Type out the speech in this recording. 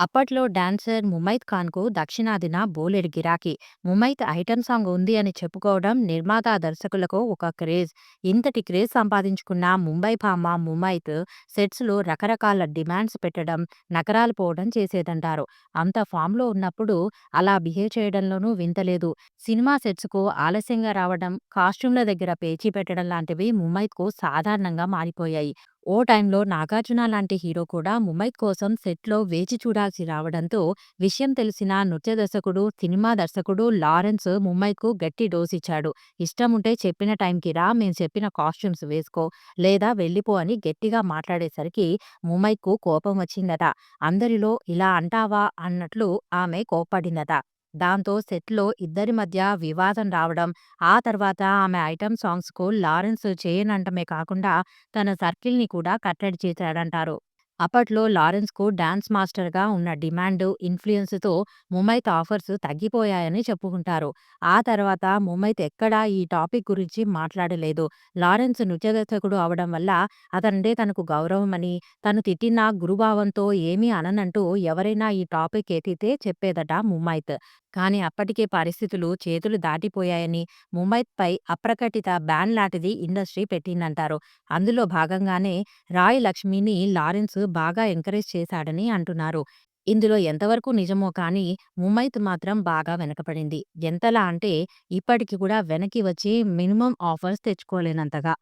అప్పట్లో డాన్సర్ ముమైత్ ఖాన్‌కు దక్షిణాదిన బోలెడు గిరాకీ. ముమైత్ ఐటెమ్ సాంగ్ ఉంది అని చెప్పుకోవడం నిర్మాత, దర్శకులకు ఒక క్రేజ్. ఇంతటి క్రేజ్ సంపాదించుకున్న ముంబై భామ ముమైత్ సెట్స్‌లో రకరకాల డిమాండ్స్ పెట్టడం, నకరాలు పోవడం చేసేదంటారు. అంత ఫామ్‌లో ఉన్నప్పుడు అలా బిహేవ్ చేయడంలోనూ వింతలేదు సినిమా సెట్స్‌కు ఆలస్యంగా రావడం, కాస్ట్యూమ్‌ల దగ్గర పేచీ పెట్టడం లాంటివి ముమైత్‌కు సాధారణంగా మారిపోయాయి. ఓ టైంలో నాగార్జున లాంటి హీరో కూడా ముంబై కోసం సెట్‌లో వేచి చూడాల్సి రావడంతో విషయం తెలిసిన నృత్య దర్శకుడు, సినిమా దర్శకుడు లారెన్స్ ముంబైకు గట్టి డోసిచ్చాడు. ఇష్టముంటే చెప్పిన టైంకి రా, మేం చెప్పిన కాస్ట్యూమ్స్ వేసుకో, లేదా వెళ్ళిపో అని గట్టిగా మాట్లాడేసరికి ముంబైకు కోపం వచ్చిందట. అందరిలో ఇలా అంటావా అన్నట్లు ఆమె కోప్పడిందట. దాంతో సెట్‌లో ఇద్దరి మధ్య వివాదం రావడం, ఆ తర్వాత ఆమె ఐటమ్ సాంగ్స్‌కు లారెన్స్ చేయనంటమే కాకుండా తన సర్కిల్‌ని కూడా కట్టడి చేశాడంటారు. అప్పట్లో లారెన్స్‌కు డాన్స్ మాస్టర్‌గా ఉన్న డిమాండ్, ఇన్ఫ్లుయెన్స్తో ముమైత్ ఆఫర్స్ తగ్గిపోయాయని చెప్పుకుంటారు. ఆ తర్వాత ముమైత్ ఎక్కడా ఈ టాపిక్ గురించి మాట్లాడలేదు. లారెన్స్ నృత్య దర్శకుడు అవడం వల్ల అతనంటే తనకు గౌరవమని, తను తిట్టినా గురుభావంతో ఏమీ అననంటూ ఎవరైనా ఈ టాపిక్ ఎత్తితే చెప్పేదట ముమైత్. కానీ అప్పటికే పరిస్థితులు చేతులు దాటిపోయాయని ముంబైత్పై అప్రకటిత బ్యాన్ లాంటిది ఇండస్ట్రీ పెట్టిందంటారు. అందులో భాగంగానే రాయ్ లక్ష్మిని లారెన్స్ బాగా ఎంకరేజ్ చేశాడని అంటున్నారు. ఇందులో ఎంతవరకు నిజమో కానీ ముమైత్ మాత్రం బాగా వెనకపడింది. ఎంతలా అంటే ఇప్పటికి కూడా వెనక్కి వచ్చి మినిమమ్ ఆఫర్స్ తెచ్చుకోలేనంతగా.